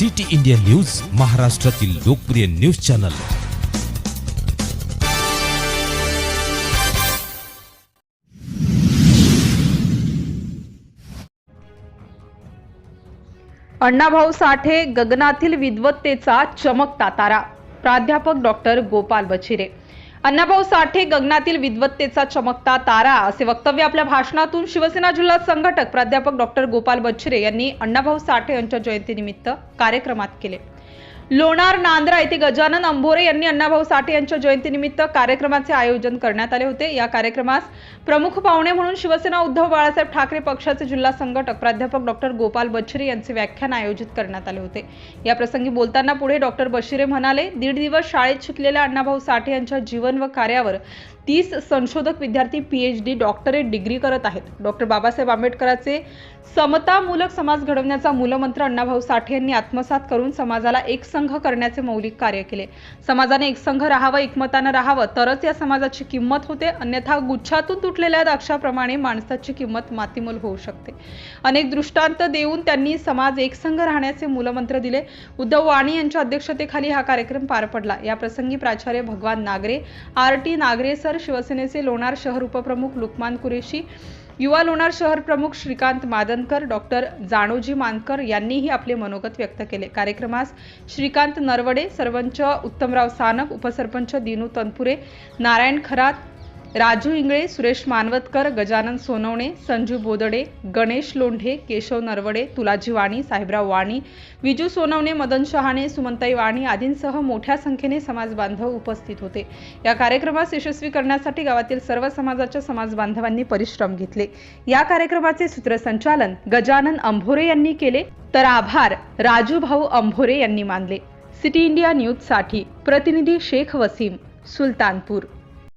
City India news महाराष्ट्रातील लोकप्रिय news channel. Annabhau Sathe गगनातील विद्वत्तेचा चमकता तारा. प्राध्यापक डॉक्टर गोपाल बचिरे अण्णाभाऊ साठे गगनातील विद्वत्तेचा चमकता तारा असे वक्तव्य आपल्या भाषणातून शिवसेना जिल्हा संघटक प्राध्यापक डॉक्टर गोपाल बच्छिरे यांनी अण्णाभाऊ साठे यांच्या जयंतीनिमित्त कार्यक्रमात केले. लोणार नांद्रा येथे गजानन अंभोरे यांनी अण्णाभाऊ साठे यांच्या जयंतीनिमित्त कार्यक्रमाचे आयोजन करण्यात आले होते. या कार्यक्रमास प्रमुख पाहुणे म्हणून शिवसेना उद्धव बाळासाहेब ठाकरे पक्षाचे जिल्हा संघटक प्राध्यापक डॉक्टर गोपाल बच्छिरे यांचे व्याख्यान आयोजित करण्यात आले होते. या प्रसंगी बोलताना पुढे डॉक्टर बशिरे म्हणाले दीड दिवस शाळेत शिकलेल्या अण्णाभाऊ साठे यांच्या जीवन व कार्यावर तीस संशोधक विद्यार्थी पीएच डी डॉक्टरेट डिग्री करत आहेत. डॉक्टर बाबासाहेब आंबेडकरांचे समतामूलक समाज घडवण्याचा मूलमंत्र अण्णाभाऊ साठे यांनी आत्मसात करून समाजाला एक संघ करण्याचे मौलिक कार्य केले. समाजाने एक संघ राहावं एकमतानं राहावं तरच या समाजाची किंमत होते. अन्यथा गुच्छातून तुटलेल्या द्राक्षाप्रमाणे माणसाची किंमत मातीमोल होऊ शकते. अनेक दृष्टांत देऊन त्यांनी समाज एकसंघ राहण्याचे मूलमंत्र दिले. उद्धव वाणी यांच्या अध्यक्षतेखाली हा कार्यक्रम पार पडला. या प्रसंगी प्राचार्य Bhagwan Nagare R T Nagare sir शिवसेनेचे लोणार शहर उपप्रमुख लुकमान कुरेशी युवा लोणार शहर प्रमुख श्रीकांत मादनकर डॉक्टर जानोजी मानकर यांनीही आपले मनोगत व्यक्त केले. कार्यक्रमास श्रीकांत नरवडे सरपंच उत्तमराव सानप उपसरपंच दिनू तनपुरे नारायण खरात राजू इंगळे सुरेश मानवतकर गजानन सोनवणे संजू बोदडे गणेश लोंढे केशव नरवडे तुलाजी वाणी साहेबराव वाणी विजू सोनवणे मदन शहाणे सुमंताई वाणी आदींसह मोठ्या संख्येने समाज बांधव उपस्थित होते. या कार्यक्रमास यशस्वी करण्यासाठी गावातील सर्व समाजाच्या समाज बांधवांनी परिश्रम घेतले. या कार्यक्रमाचे सूत्रसंचालन गजानन अंभोरे यांनी केले. तर आभार राजू भाऊ अंभोरे यांनी मानले. सिटी इंडिया न्यूजसाठी प्रतिनिधी शेख वसीम सुलतानपूर.